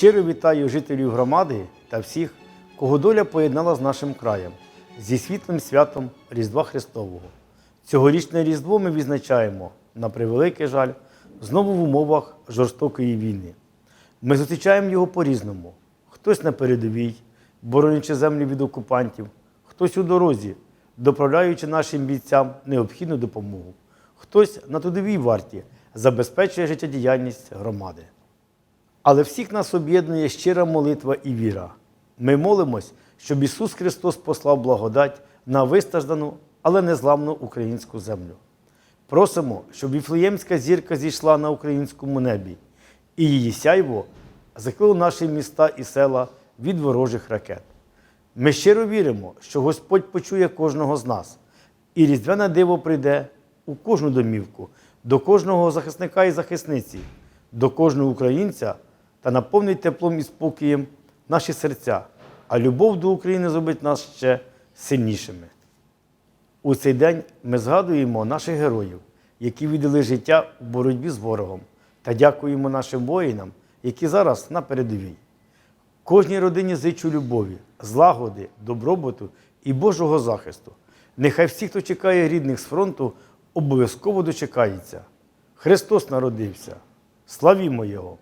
Щиро вітаю жителів громади та всіх, кого доля поєднала з нашим краєм зі світлим святом Різдва Христового. Цьогорічне Різдво ми відзначаємо, на превеликий жаль, знову в умовах жорстокої війни. Ми зустрічаємо його по-різному. Хтось на передовій, боронячи землю від окупантів, хтось у дорозі, доправляючи нашим бійцям необхідну допомогу, хтось на трудовій варті забезпечує життєдіяльність громади. Але всіх нас об'єднує щира молитва і віра. Ми молимось, щоб Ісус Христос послав благодать на вистраждану, але незламну українську землю. Просимо, щоб Віфлеємська зірка зійшла на українському небі, і її сяйво закрило наші міста і села від ворожих ракет. Ми щиро віримо, що Господь почує кожного з нас, і різдвяне диво прийде у кожну домівку, до кожного захисника і захисниці, до кожного українця та наповнить теплом і спокоєм наші серця, а любов до України зробить нас ще сильнішими. У цей день ми згадуємо наших героїв, які віддали життя у боротьбі з ворогом, та дякуємо нашим воїнам, які зараз на передовій. Кожній родині зичу любові, злагоди, добробуту і Божого захисту. Нехай всі, хто чекає рідних з фронту, обов'язково дочекається. Христос народився. Славімо Його!